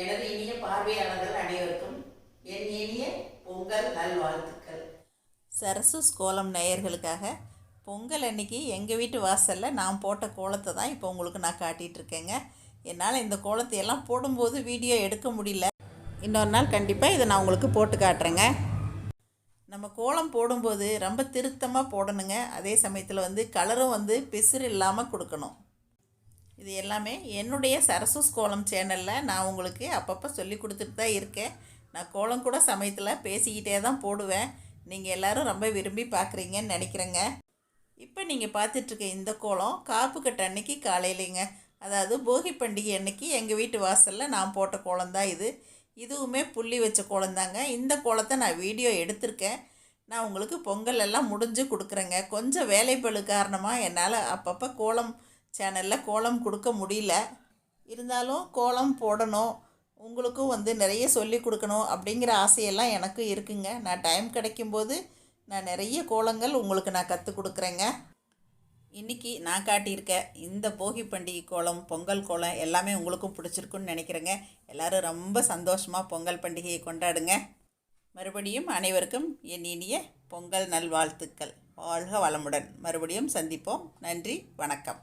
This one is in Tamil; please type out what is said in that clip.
எனது இனிய பார்வையாளர்கள் அனைவருக்கும் என் இனிய பொங்கல் நல்வாழ்த்துக்கள். சரசூஸ் கோலம் நேயர்களுக்காக பொங்கல் அன்னைக்கு எங்கள் வீட்டு வாசலில் நான் போட்ட கோலத்தை தான் இப்போ உங்களுக்கு நான் காட்டிகிட்டு இருக்கேங்க. என்னால் இந்த கோலத்தை எல்லாம் போடும்போது வீடியோ எடுக்க முடியல. இன்னொரு நாள் கண்டிப்பாக இதை நான் உங்களுக்கு போட்டு காட்டுறேங்க. நம்ம கோலம் போடும்போது ரொம்ப திருத்தமாக போடணுங்க. அதே சமயத்தில் வந்து கலரும் வந்து பிசுறு இல்லாமல் கொடுக்கணும். இது எல்லாமே என்னுடைய சரசூஸ் கோலம் சேனலில் நான் உங்களுக்கு அப்பப்போ சொல்லி கொடுத்துட்டு தான் இருக்கேன். நான் கோலம் கூட சமயத்தில் பேசிக்கிட்டே தான் போடுவேன். நீங்கள் எல்லாரும் ரொம்ப விரும்பி பார்க்குறீங்கன்னு நினைக்கிறேங்க. இப்போ நீங்கள் பார்த்துட்ருக்க இந்த கோலம் காப்பு கட்ட அன்னைக்கு காலையிலேங்க. அதாவது போகி பண்டிகை அன்னைக்கு எங்கள் வீட்டு வாசலில் நான் போட்ட கோலம் தான் இது. இதுவுமே புள்ளி வச்ச கோலம் தாங்க இந்த கோலத்தை நான் வீடியோ எடுத்திருக்கேன். நான் உங்களுக்கு பொங்கல் எல்லாம் முடிஞ்சு கொடுக்குறேங்க. கொஞ்சம் வேலைப்பழு காரணமாக என்னால் அப்பப்போ கோலம் சேனலில் கோலம் கொடுக்க முடியல. இருந்தாலும் கோலம் போடணும். உங்களுக்கும் வந்து நிறைய சொல்லி கொடுக்கணும் அப்படிங்கிற ஆசையெல்லாம் எனக்கும் இருக்குங்க. நான் டைம் கிடைக்கும்போது நான் நிறைய கோலங்கள் உங்களுக்கு நான் கற்றுக் கொடுக்குறேங்க. இன்றைக்கி நான் காட்டியிருக்க இந்த போகி பண்டிகை கோலம் பொங்கல் கோலம் எல்லாமே உங்களுக்கும் பிடிச்சிருக்குன்னு நினைக்கிறேங்க. எல்லோரும் ரொம்ப சந்தோஷமாக பொங்கல் பண்டிகையை கொண்டாடுங்க. மறுபடியும் அனைவருக்கும் என் இனிய பொங்கல் நல்வாழ்த்துக்கள். வாழ்க வளமுடன். மறுபடியும் சந்திப்போம். நன்றி வணக்கம்.